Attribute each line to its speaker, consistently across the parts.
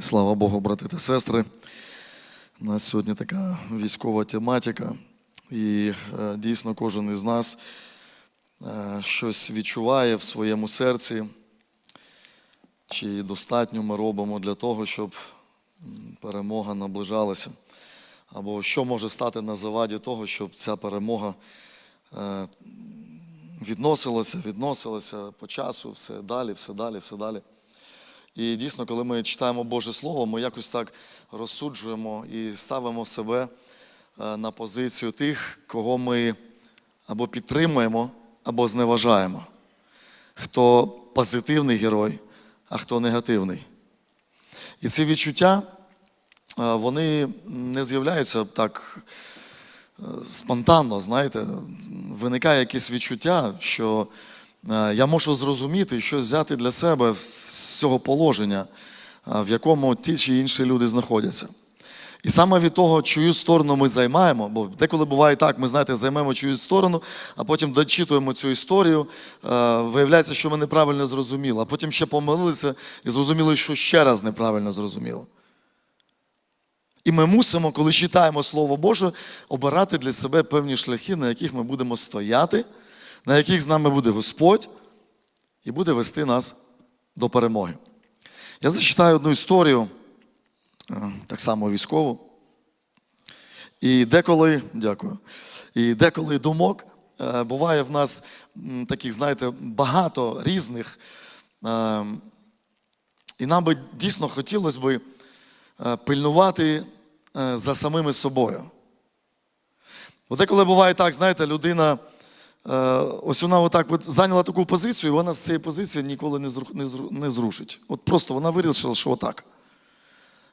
Speaker 1: Слава Богу, брати та сестри. У нас сьогодні така військова тематика, і е, дійсно кожен із нас е, щось відчуває в своєму серці, чи достатньо ми робимо для того, щоб перемога наближалася. Або що може стати на заваді того, щоб ця перемога е, відносилася, відносилася по часу, все далі, все далі, все далі. І дійсно, коли ми читаємо Боже Слово, ми якось так розсуджуємо і ставимо себе е, на позицію тих, кого ми або підтримуємо, або зневажаємо. Хто позитивний герой, а хто негативний. І ці відчуття, е, вони не з'являються так е, спонтанно, знаєте, виникає якесь відчуття, що я можу зрозуміти щось взяти для себе з цього положення, е, в якому ті чи інші люди знаходяться. І саме від того, чию сторону ми займаємо, бо деколи буває так, ми знаєте, займемо чиюсь сторону, а потім дочитуємо цю історію, е, виявляється, що ми неправильно зрозуміли, а потім ще помилилися і зрозуміли, що ще раз неправильно зрозуміло. І ми мусимо, коли читаємо Слово Боже, обирати для себе певні шляхи, на яких ми будемо стояти, на яких з нами буде Господь і буде вести нас до перемоги. Я зачитаю одну історію, е, так само військову. І деколи, дякую, і деколи думок е, буває в нас таких, знаєте, багато різних. Е, І нам би дійсно хотілося би пильнувати за самими собою. Бо деколи буває так, знаєте, людина, ось вона отак от зайняла таку позицію, і вона з цієї позиції ніколи не не зрушить. От просто вона вирішила, що отак.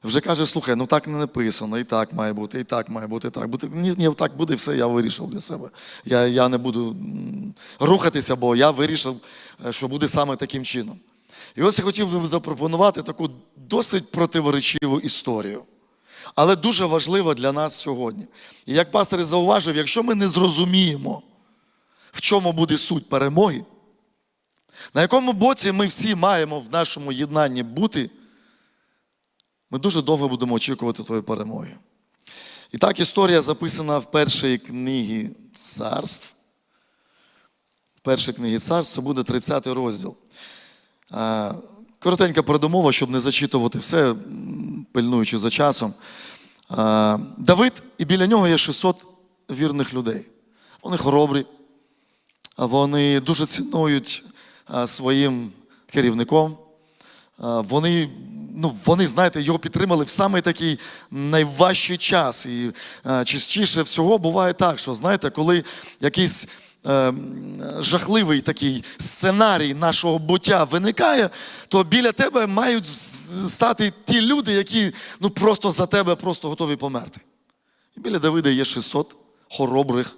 Speaker 1: Вже каже, слухай, ну так не написано, і так має бути, і так має бути, і так. Бути. Ні, ні, так буде, все, я вирішив для себе. Я, я не буду рухатися, бо я вирішив, е, що буде саме таким чином. І ось я хотів би запропонувати таку досить противоречиву історію, але дуже важлива для нас сьогодні. І як пастор зауважив, якщо ми не зрозуміємо, в чому буде суть перемоги, на якому боці ми всі маємо в нашому єднанні бути, ми дуже довго будемо очікувати тої перемоги. І так історія записана в першій книгі царств. В першій книгі царств це буде 30 розділ. Коротенька передумова, щоб не зачитувати все, пильнуючи за часом. Давид, і біля нього є 600 вірних людей. Вони хоробрі, вони дуже цінують своїм керівником. Вони, ну, вони, знаєте, його підтримали в самий такий найважчий час. І частіше всього буває так, що знаєте, коли якийсь е, жахливий такий сценарій нашого буття виникає, то біля тебе мають стати ті люди, які ну, просто за тебе просто готові померти. І біля Давида є 600 хоробрих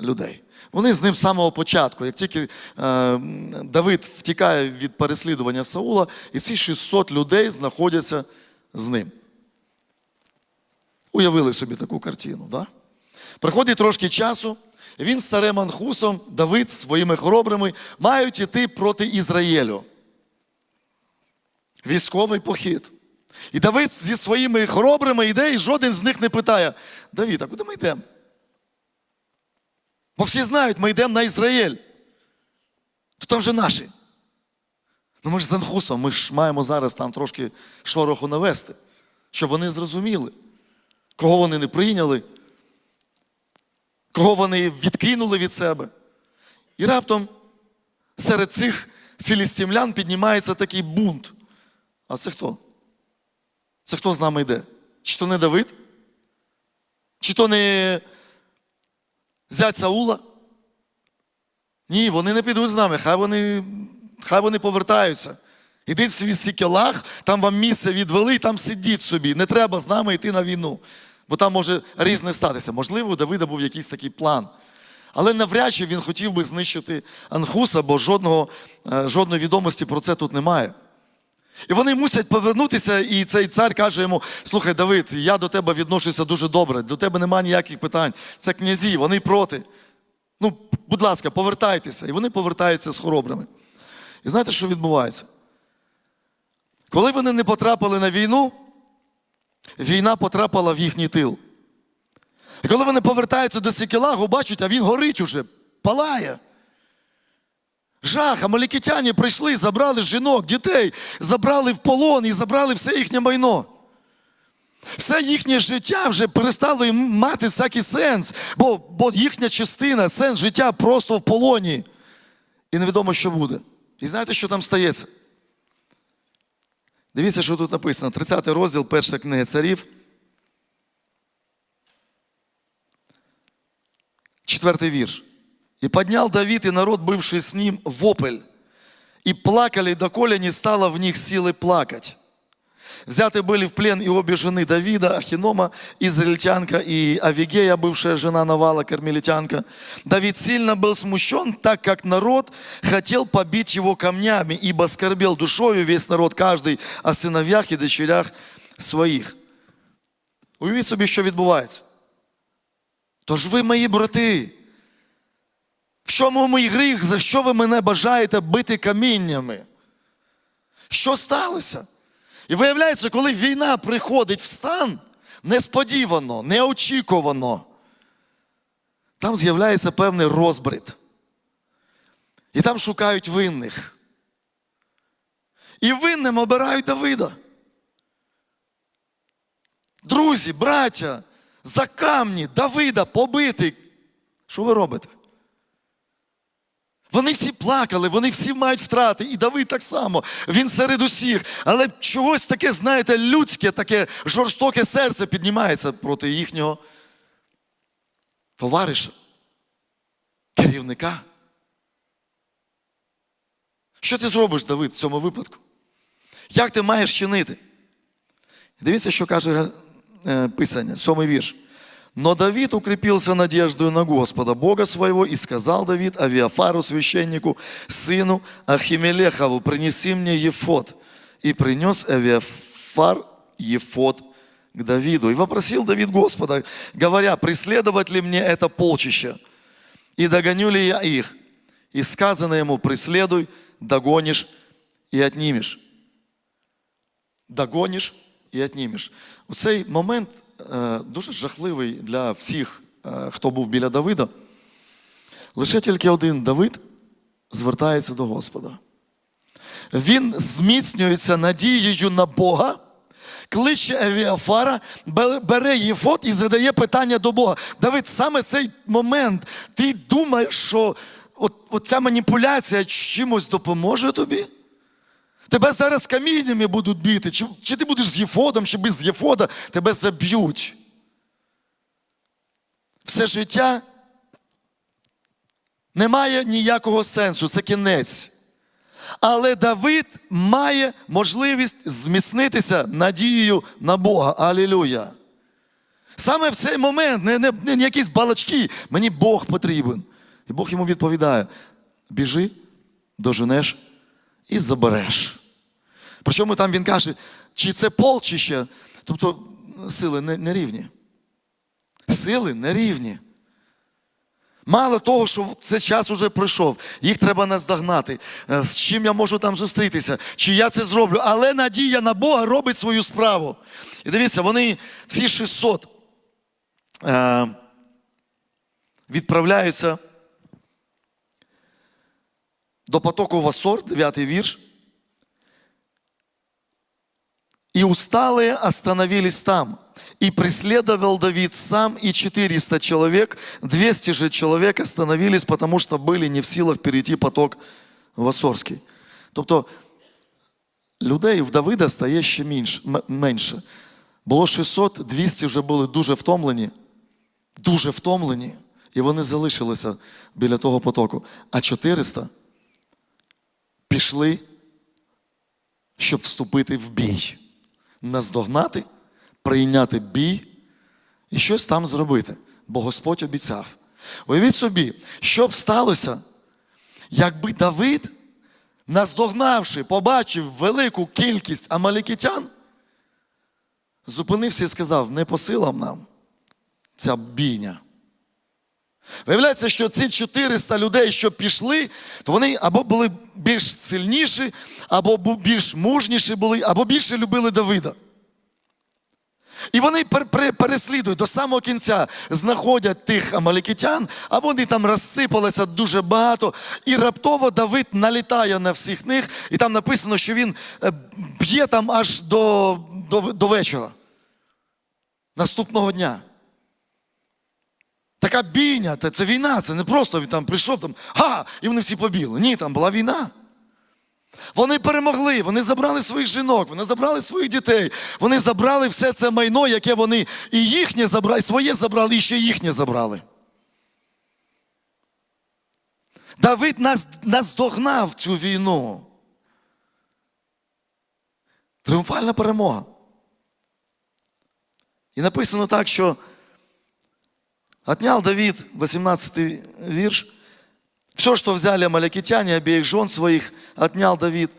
Speaker 1: людей. Вони з ним з самого початку, як тільки е, Давид втікає від переслідування Саула, і ці 600 людей знаходяться з ним. Уявили собі таку картину. Да? Приходить трошки часу, і він з царем Анхусом, Давид своїми хоробрими мають іти проти Ізраїлю. Військовий похід. І Давид зі своїми хоробрими йде, і жоден з них не питає: Давид, а куди ми йдемо? Бо всі знають, ми йдемо на Ізраїль. То там же наші. Ну ми ж з Анхусом, ми ж маємо зараз там трошки шороху навести, щоб вони зрозуміли, кого вони не прийняли, кого вони відкинули від себе. І раптом серед цих філістимлян піднімається такий бунт. А це хто? Це хто з нами йде? Чи то не Давид? Чи то не зять Саула? Ні, вони не підуть з нами, хай вони, хай вони повертаються. Ідіть в свій сікелах, там вам місце відвели, там сидіть собі. Не треба з нами йти на війну. Бо там може різне статися. Можливо, у Давида був якийсь такий план. Але навряд чи він хотів би знищити Анхуса, бо жодного, е, жодної відомості про це тут немає. І вони мусять повернутися, і цей цар каже йому: слухай, Давид, я до тебе відношуся дуже добре, до тебе немає ніяких питань. Це князі, вони проти. Ну, будь ласка, повертайтеся. І вони повертаються з хоробрими. І знаєте, що відбувається? Коли вони не потрапили на війну, війна потрапила в їхній тил. І коли вони повертаються до Сікелагу, бачать, а він горить уже, палає. Жах, амалікітяні прийшли, забрали жінок, дітей, забрали в полон і забрали все їхнє майно. Все їхнє життя вже перестало їм мати всякий сенс, бо, бо їхня частина, сенс життя просто в полоні. І невідомо, що буде. І знаєте, що там стається? Дивіться, що тут написано. 30 розділ, перша книга царів. Четвертый вирш. «И поднял Давид и народ, бывший с ним, вопль, и плакали, доколе не стало в них силы плакать. Взяты были в плен и обе жены Давида, Ахинома, израильтянка, и Авигея, бывшая жена Навала, кармелитянка. Давид сильно был смущен, так как народ хотел побить его камнями, ибо скорбел душою весь народ, каждый о сыновьях и дочерях своих. Уявіть собі, що відбувається. Тож ви, мої брати, в чому мій гріх, за що ви мене бажаєте бити каміннями? Що сталося? І виявляється, коли війна приходить в стан, несподівано, неочікувано, там з'являється певний розбрід. І там шукають винних. І винним обирають Давида. Друзі, браття, за камні Давида побитий. Що ви робите? Вони всі плакали, вони всі мають втрати, і Давид так само, він серед усіх. Але чогось таке, знаєте, людське, таке жорстоке серце піднімається проти їхнього товариша, керівника. Що ти зробиш, Давид, в цьому випадку? Як ти маєш чинити? Дивіться, що каже е, Писання, сьомий вірш. Но Давид укрепился надеждою на Господа, Бога своего, и сказал Давид Авиафару, священнику, сыну Ахимелехову, принеси мне Ефот. И принес Авиафар Ефот к Давиду. И вопросил Давид Господа, говоря, преследовать ли мне это полчище, и догоню ли я их? И сказано ему, преследуй, догонишь и отнимешь. Догониш і отнімеш. У цей момент дуже жахливий для всіх, е, хто був біля Давида. Лише тільки один Давид звертається до Господа. Він зміцнюється надією на Бога, кличе Евіафара, бе- бере Єфот і задає питання до Бога. Давид, саме цей момент, ти думаєш, що от, от ця маніпуляція чимось допоможе тобі? Тебе зараз каміннями будуть бити, чи, чи ти будеш з Єфодом, чи без Єфода, тебе заб'ють. Все життя не має ніякого сенсу, це кінець. Але Давид має можливість зміцнитися надією на Бога. Алілюя. Саме в цей момент, не, не, не якісь балачки, мені Бог потрібен. І Бог йому відповідає: біжи, доженеш і забереш. Причому там він каже, чи це полчище, тобто сили не, не. Сили не рівні. Мало того, що цей час уже пройшов, їх треба наздогнати. Е, З чим я можу там зустрітися, чи я це зроблю. Але надія на Бога робить свою справу. І дивіться, вони всі 600 е, відправляються до потоку Васор, 9 вірш. И усталые остановились там. И преследовал Давид сам и 400 человек. 200 же человек остановились, потому что были не в силах перейти поток Васорський. Тобто людей в Давида стає ще менш- менше. Було 600, 200 вже були дуже втомлені, дуже втомлені, і вони залишилися біля того потоку. А 400 пішли, щоб вступити в бій наздогнати, прийняти бій і щось там зробити, бо Господь обіцяв. Уявіть собі, що б сталося, якби Давид, наздогнавши, побачив велику кількість амалікітян, зупинився і сказав: не по силам нам ця бійня. Виявляється, що ці 400 людей, що пішли, то вони або були більш сильніші, або більш мужніші були, або більше любили Давида. І вони пер- пер- переслідують до самого кінця, знаходять тих амалікитян, а вони там розсипалися дуже багато. І раптово Давид налітає на всіх них, і там написано, що він е, б'є там аж до, до, до вечора. Наступного дня. Така бійня, це війна, це не просто він там прийшов, там, га, і вони всі побігли. Ні, там була війна. Вони перемогли, вони забрали своїх жінок, вони забрали своїх дітей, вони забрали все це майно, яке вони і їхнє забрали, і своє забрали, і ще їхнє забрали. Давид нас, наздогнав цю війну. Тріумфальна перемога. І написано так, що отнял Давид, 18 вірш, все, что взяли амалякитяне, обеих жен своих, отнял Давид.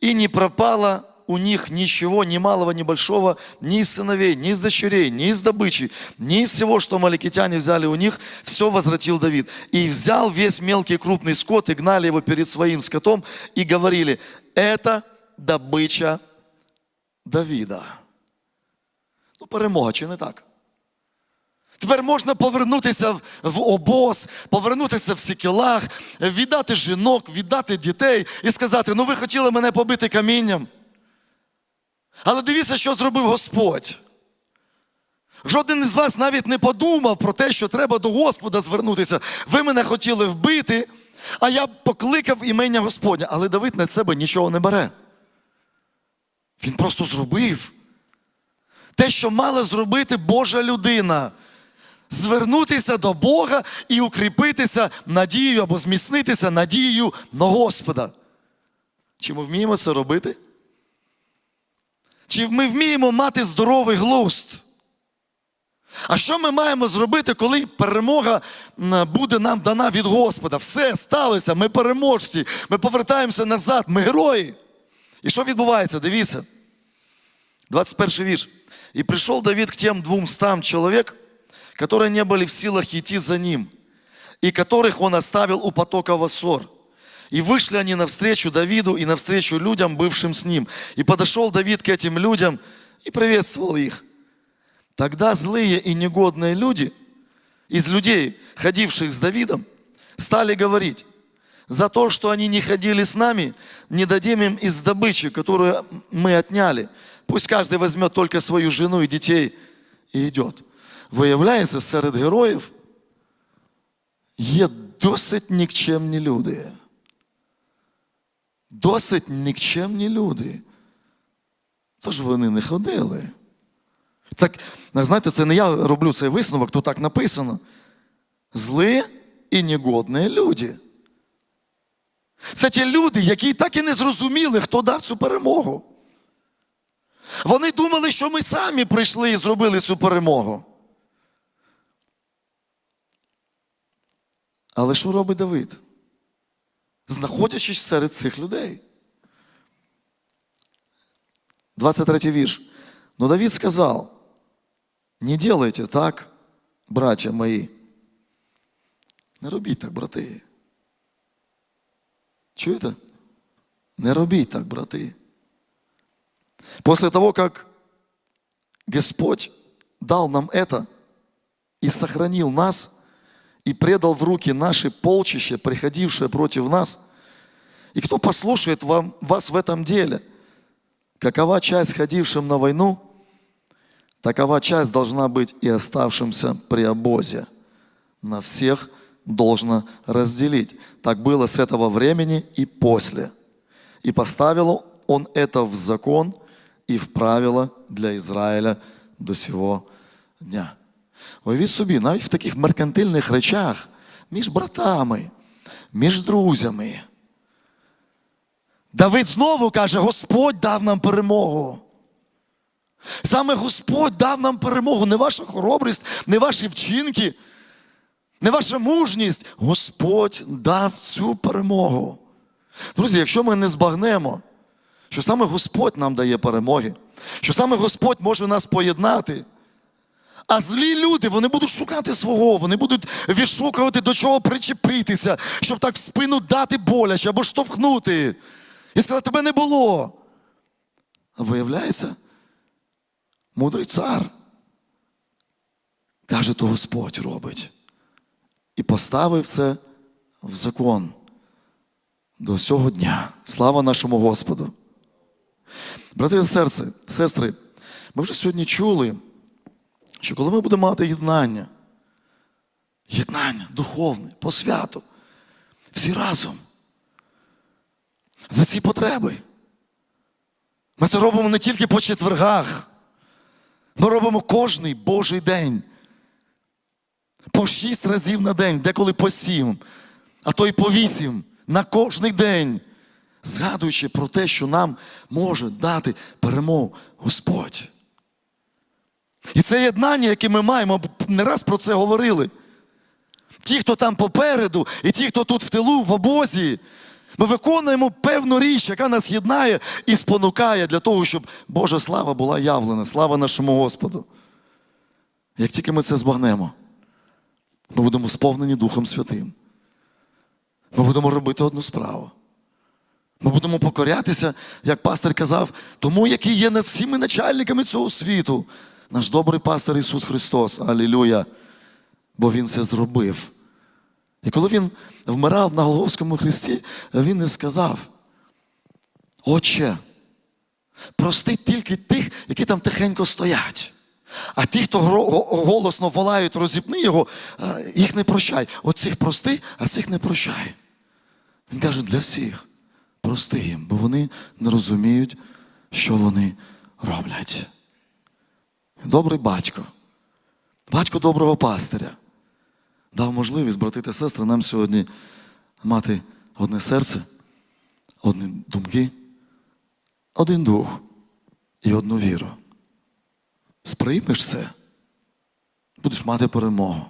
Speaker 1: И не пропало у них ничего, ни малого, ни большого, ни из сыновей, ни из дочерей, ни из добычи, ни из всего, что амалякитяне взяли у них, все возвратил Давид. И взял весь мелкий крупный скот, и гнали его перед своим скотом, и говорили, это добыча Давида. Ну, перемога, чи не так? Тепер можна повернутися в- обоз, повернутися в сікелах, віддати жінок, віддати дітей і сказати: ну ви хотіли мене побити камінням. Але дивіться, що зробив Господь. Жоден із вас навіть не подумав про те, що треба до Господа звернутися. Ви мене хотіли вбити, а я покликав імення Господня. Але Давид на себе нічого не бере. Він просто зробив те, що мала зробити Божа людина. Звернутися до Бога і укріпитися надією або зміцнитися надією на Господа. Чи ми вміємо це робити? Чи ми вміємо мати здоровий глузд? А що ми маємо зробити, коли перемога буде нам дана від Господа? Все сталося, ми переможці, ми повертаємося назад, ми герої. І що відбувається? Дивіться. 21 вірш. «И пришел Давид к тем двумстам человек, которые не были в силах идти за ним, и которых он оставил у потока Вассор. И вышли они навстречу Давиду и навстречу людям, бывшим с ним. И подошел Давид к этим людям и приветствовал их. Тогда злые и негодные люди из людей, ходивших с Давидом, стали говорить, за то, что они не ходили с нами, не дадим им из добычи, которую мы отняли. Пусть каждый возьмет только свою жену и детей и идет. Виявляється, серед героїв є досить нікчемні люди. Досить нікчемні люди. Тож вони не ходили. Так, знаєте, це не я роблю цей висновок, тут так написано. Злі і негодні люди. Це ті люди, які так і не зрозуміли, хто дав цю перемогу. Вони думали, що ми самі прийшли і зробили цю перемогу. Але що робить Давид? Знаходячись серед цих людей. 23 вірш. Но Давид сказал, не делайте так, братья мої. Не робіть так, брати. Чуєте? Не робіть так, брати. После того, как Господь дал нам это и сохранил нас, и предал в руки наши полчища, приходившие против нас, и кто послушает вам, вас в этом деле, какова часть ходившим на войну, такова часть должна быть и оставшимся при обозе. На всех должно разделить. Так было с этого времени и после. И поставил он это в закон и в правила для Израиля до сего дня. Уявіть собі, навіть в таких меркантильних речах між братами, між друзями. Давид знову каже: Господь дав нам перемогу. Саме Господь дав нам перемогу, не ваша хоробрість, не ваші вчинки, не ваша мужність. Господь дав цю перемогу. Друзі, якщо ми не збагнемо, що саме Господь нам дає перемоги, що саме Господь може нас поєднати, А злі люди вони будуть шукати свого, вони будуть відшукувати до чого причепитися, щоб так в спину дати боляче або штовхнути. І сказати, тебе не було. А виявляється, мудрий цар каже, то Господь робить. І поставив це в закон до цього дня. Слава нашому Господу. Брати серце, сестри, ми вже сьогодні чули, що коли ми будемо мати єднання, єднання духовне, по святу, всі разом, за ці потреби. Ми це робимо не тільки по четвергах, ми робимо кожний Божий день. По шість разів на день, деколи по сім, а то й по вісім на кожний день, згадуючи про те, що нам може дати перемогу Господь. І це єднання, яке ми маємо, не раз про це говорили. Ті, хто там попереду, і ті, хто тут в тилу, в обозі, ми виконуємо певну річ, яка нас єднає і спонукає для того, щоб Божа слава була явлена. Слава нашому Господу. Як тільки ми це збагнемо, ми будемо сповнені Духом Святим. Ми будемо робити одну справу. Ми будемо покорятися, як пастор казав, тому, які є над всіми начальниками цього світу. Наш добрий пастор Ісус Христос. Алілюя. Бо Він це зробив. І коли Він вмирав на Голговському Христі, Він не сказав: Отче, прости тільки тих, які там тихенько стоять. А ті, хто голосно волають, розіпни його, їх не прощай. От цих прости, а цих не прощай. Він каже, для всіх прости їм, бо вони не розуміють, що вони роблять. Добрий батько, батько доброго пастиря, дав можливість, брати та сестри, нам сьогодні мати одне серце, одні думки, один дух і одну віру. Сприймеш це, будеш мати перемогу.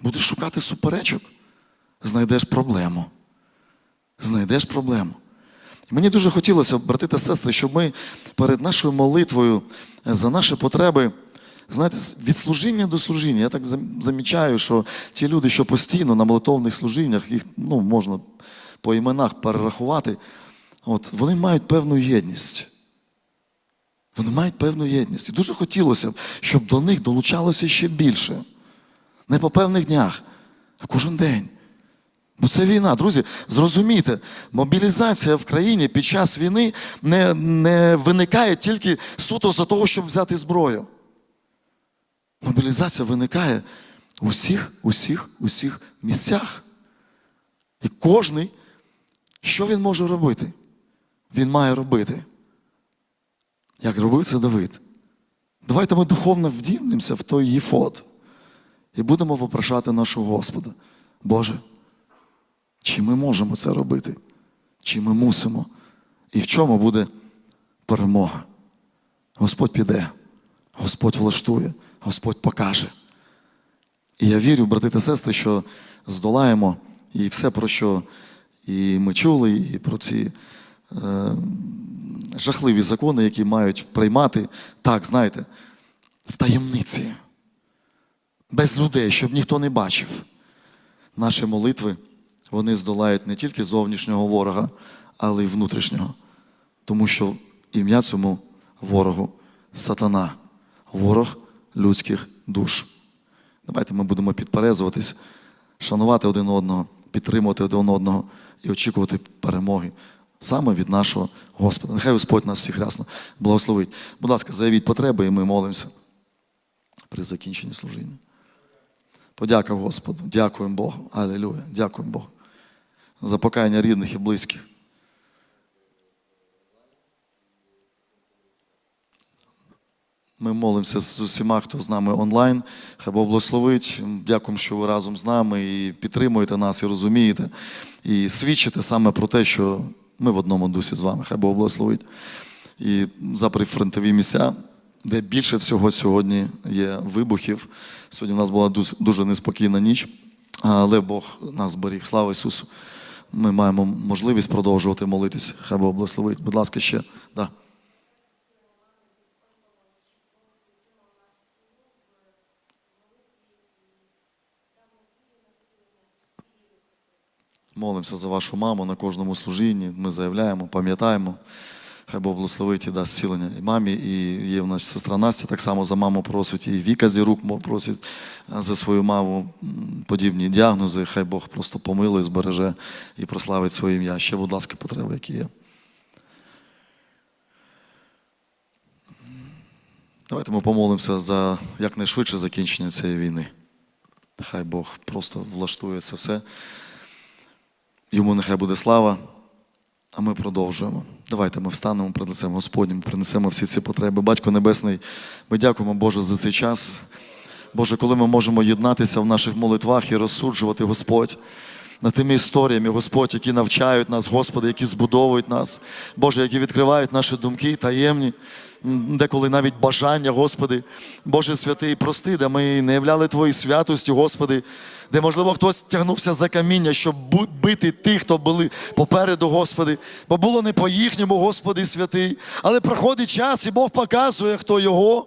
Speaker 1: Будеш шукати суперечок, знайдеш проблему. Знайдеш проблему. Мені дуже хотілося, брати та сестри, щоб ми перед нашою молитвою за наші потреби, знаєте, від служіння до служіння. Я так замічаю, що ті люди, що постійно на молитовних служіннях, їх ну, можна по іменах перерахувати, от, вони мають певну єдність. Вони мають певну єдність. І дуже хотілося б, щоб до них долучалося ще більше. Не по певних днях, а кожен день. Бо це війна, друзі, зрозумійте, мобілізація в країні під час війни не, не виникає тільки суто за того, щоб взяти зброю. Мобілізація виникає у всіх, усіх, усіх місцях. І кожний, що він може робити? Він має робити. Як робив це Давид. Давайте ми духовно вдівнемося в той єфот і будемо вопрошати нашого Господа. Боже, чи ми можемо це робити? Чи ми мусимо? І в чому буде перемога? Господь піде, Господь влаштує, Господь покаже. І я вірю, брати та сестри, що здолаємо і все, про що і ми чули, і про ці е, жахливі закони, які мають приймати, так, знаєте, в таємниці, без людей, щоб ніхто не бачив. Наші молитви, вони здолають не тільки зовнішнього ворога, але й внутрішнього. Тому що ім'я цьому ворогу сатана, ворог людських душ. Давайте ми будемо підперезуватись, шанувати один одного, підтримувати один одного і очікувати перемоги саме від нашого Господа. Нехай Господь нас всіх рясно благословить. Будь ласка, заявіть потреби, і ми молимося при закінченні служіння. Подяка Господу, дякуємо Богу. Алілюя. Дякуємо Богу. За покаяння рідних і близьких. Ми молимося з усіма, хто з нами онлайн. Хай Бог благословить. Дякуємо, що ви разом з нами і підтримуєте нас, і розумієте, і свідчите саме про те, що ми в одному дусі з вами. Хай Бог благословить. І за прифронтові місця, де більше всього сьогодні є вибухів. Сьогодні у нас була дуже- неспокійна ніч, але Бог нас беріг. Слава Ісусу! ми маємо можливість продовжувати молитись. Хай Бог благословить. Будь ласка, ще. Да. Молимося за вашу маму на кожному служінні. Ми заявляємо, пам'ятаємо. Хай Бог благословить і дасть зцілення і мамі, і є в нас сестра Настя так само за маму просить, і Віка Зірук просить за свою маму подібні діагнози. Хай Бог просто помилує, збереже і прославить своє ім'я. Ще, будь ласка, потреби, які є. Давайте ми помолимося за якнайшвидше закінчення цієї війни. Хай Бог просто влаштує це все. Йому нехай буде слава, а ми продовжуємо. Давайте ми встанемо лицем Господнім, принесемо всі ці потреби. Батько Небесний, ми дякуємо Боже за цей час. Боже, коли ми можемо єднатися в наших молитвах і розсуджувати, Господь, над тими історіями, Господь, які навчають нас, Господи, які збудовують нас, Боже, які відкривають наші думки таємні, деколи навіть бажання, Господи, Боже святий, прости, де ми не являли Твої святості, Господи, де, можливо, хтось тягнувся за каміння, щоб бити тих, хто були попереду, Господи, бо було не по їхньому, Господи святий. Але проходить час, і Бог показує, хто його.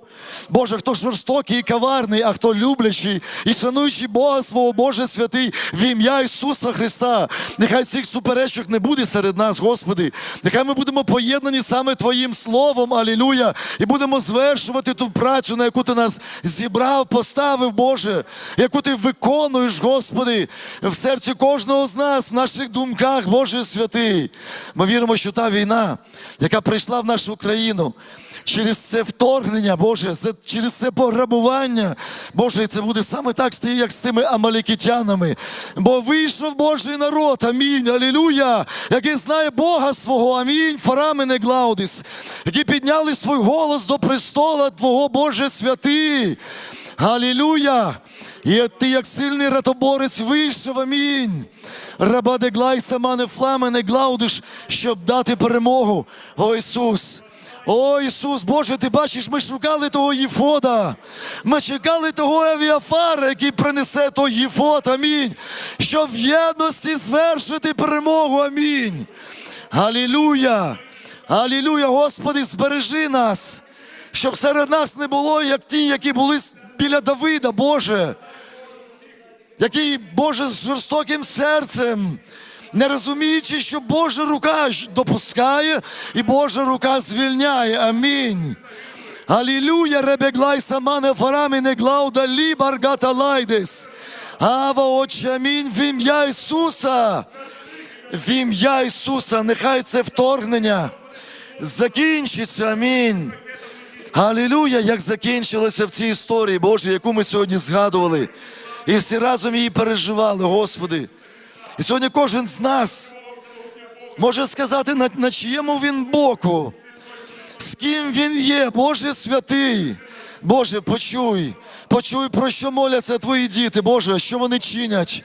Speaker 1: Боже, хто жорстокий і коварний, а хто люблячий і шануючий Бога свого, Боже святий, в ім'я Ісуса Христа. Нехай цих суперечок не буде серед нас, Господи. Нехай ми будемо поєднані саме Твоїм Словом, Алілуя, і будемо звершувати ту працю, на яку Ти нас зібрав, поставив, Боже, яку Ти виконуєш, Господи, в серці кожного з нас, в наших думках, Боже святий. Ми віримо, що та війна, яка прийшла в нашу країну, через це вторгнення, Боже, через це пограбування, Боже, це буде саме так, як з тими амалікітянами. Бо вийшов Божий народ, амінь, алілуя, який знає Бога свого, амінь, фарамене Глаудис, які підняли свій голос до престола Твого, Боже святий. Алілуя! І ти, як сильний ратоборець, вийшов, амінь. Рабаде глайса мане фламене глаудиш, щоб дати перемогу. О Ісус! О Ісус, Боже, ти бачиш, ми шукали того Єфода. Ми чекали того Авіафара, який принесе той Єфод, амінь. Щоб в єдності звершити перемогу, амінь. Алілуя! Алілуя, Господи, збережи нас, щоб серед нас не було, як ті, які були біля Давида, Боже який, Боже, з жорстоким серцем, не розуміючи, що Божа рука допускає і Божа рука звільняє. Амінь. Алілюя, ребеглай самане фарами не глауда лібаргата лайдес. Ава Отче, амінь, в ім'я Ісуса. В ім'я Ісуса, нехай це вторгнення закінчиться. Амінь. Алілуя, як закінчилося в цій історії, Боже, яку ми сьогодні згадували. І всі разом її переживали, Господи. І сьогодні кожен з нас може сказати, на, на чиєму він боку, з ким він є, Боже святий. Боже, почуй, почуй, про що моляться твої діти, Боже, що вони чинять,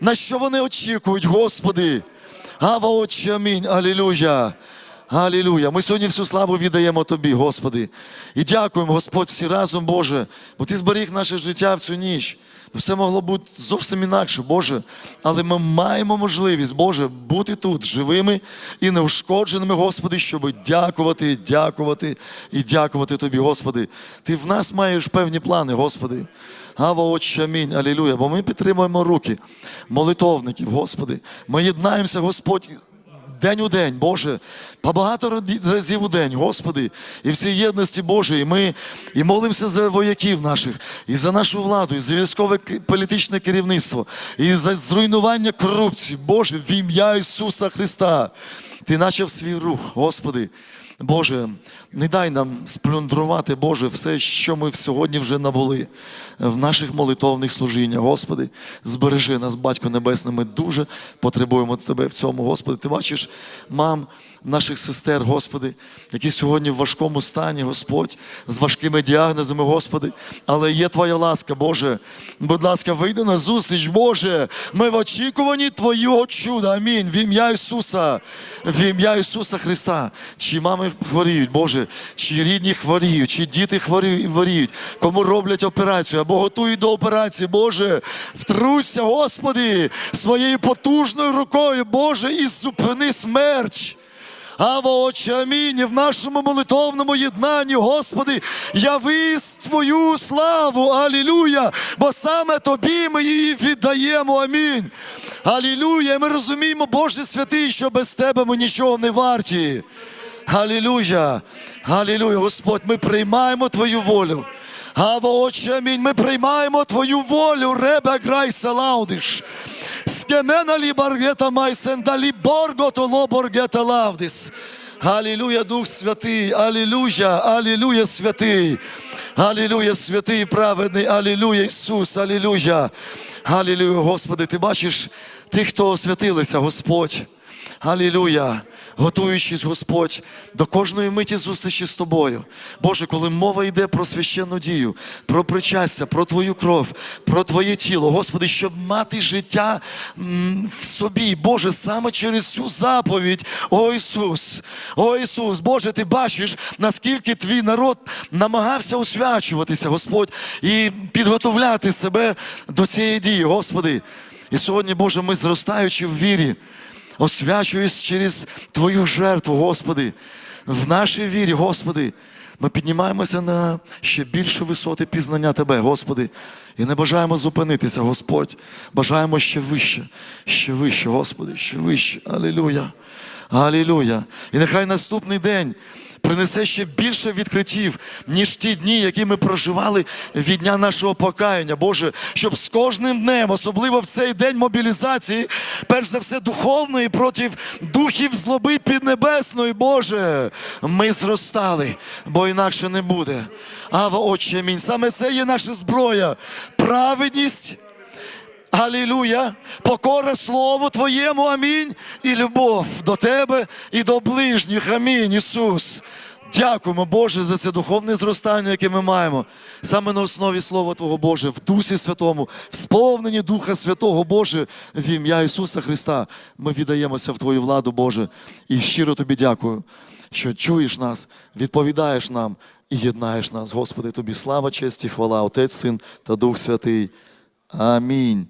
Speaker 1: на що вони очікують, Господи. Ава Отче, амінь, алілуя. Алілуя. Ми сьогодні всю славу віддаємо Тобі, Господи. І дякуємо, Господь, всі разом, Боже, бо Ти зберіг наше життя в цю ніч. Все могло бути зовсім інакше, Боже. Але ми маємо можливість, Боже, бути тут живими і неушкодженими, Господи, щоб дякувати, дякувати і дякувати Тобі, Господи. Ти в нас маєш певні плани, Господи. Ава, Отче, амінь, алілуя. Бо ми підтримуємо руки молитовників, Господи. Ми єднаємося, Господь, день у день, Боже, побагато разів у день, Господи, і всі єдності Божої. Ми і молимося за вояків наших, і за нашу владу, і за військове політичне керівництво, і за зруйнування корупції, Боже, в ім'я Ісуса Христа. Ти начав свій рух, Господи. Боже, не дай нам сплюндрувати, Боже, все, що ми сьогодні вже набули в наших молитовних служіннях. Господи, збережи нас, Батько Небесний, ми дуже потребуємо Тебе в цьому, Господи. Ти бачиш мам наших сестер, Господи, які сьогодні в важкому стані, Господь, з важкими діагнозами, Господи. Але є Твоя ласка, Боже. Будь ласка, вийди на зустріч, Боже. Ми в очікуванні Твоєго чуда. Амінь. В ім'я Ісуса, в ім'я Ісуса Христа. Чи мами хворіють, Боже, чи рідні хворіють, чи діти хворі- хворіють, кому роблять операцію або готують до операції, Боже, втруся, Господи, своєю потужною рукою, Боже, і зупини смерть. Ава, Отче, амінь. В нашому молитовному єднанні, Господи, яви Твою славу, алілуя, бо саме Тобі ми її віддаємо, амінь. Алілуя! І ми розуміємо, Боже святий, що без тебе ми нічого не варті. Алілуя! Алілуя, Господь, ми приймаємо Твою волю. Ава, Отче, амінь. Ми приймаємо Твою волю, ребе грай салаудиш. Скемена лі баргета майсенда лі борго толо боргета лавдис. Алілуя, Дух Святий, Алілуя, Алілуя, святий. Алілуя, святий, праведний, Алілуя, Ісус, Алілуя. Алілуя, Господи, ти бачиш тих, хто освятилися, Господь. Алілуя. Готуючись, Господь, до кожної миті зустрічі з тобою. Боже, коли мова йде про священну дію, про причастя, про Твою кров, про Твоє тіло, Господи, щоб мати життя в собі, Боже, саме через цю заповідь, о Ісус, о Ісус, Боже, ти бачиш, наскільки твій народ намагався освячуватися, Господь, і підготовляти себе до цієї дії, Господи. І сьогодні, Боже, ми зростаючи в вірі освячуюсь через Твою жертву, Господи. В нашій вірі, Господи, ми піднімаємося на ще більше висоти пізнання Тебе, Господи. І не бажаємо зупинитися, Господь. Бажаємо ще вище, ще вище, Господи, ще вище. Алілюя. Алілюя. І нехай наступний день принесе ще більше відкриттів, ніж ті дні, які ми проживали від дня нашого покаяння. Боже, щоб з кожним днем, особливо в цей день мобілізації, перш за все духовної проти духів злоби піднебесної, Боже, ми зростали, бо інакше не буде. Ава, Отче, амінь. Саме це є наша зброя. Праведність. Алілуя! Покора Слову Твоєму, амінь, і любов до Тебе і до ближніх. Амінь, Ісус. Дякуємо, Боже, за це духовне зростання, яке ми маємо. Саме на основі Слова Твого Боже, в Дусі Святому, в сповненні Духа Святого Боже, в ім'я Ісуса Христа. Ми віддаємося в Твою владу, Боже, і щиро Тобі дякую, що чуєш нас, відповідаєш нам і єднаєш нас. Господи, Тобі слава, честь і хвала, Отець, Син та Дух Святий. Амінь.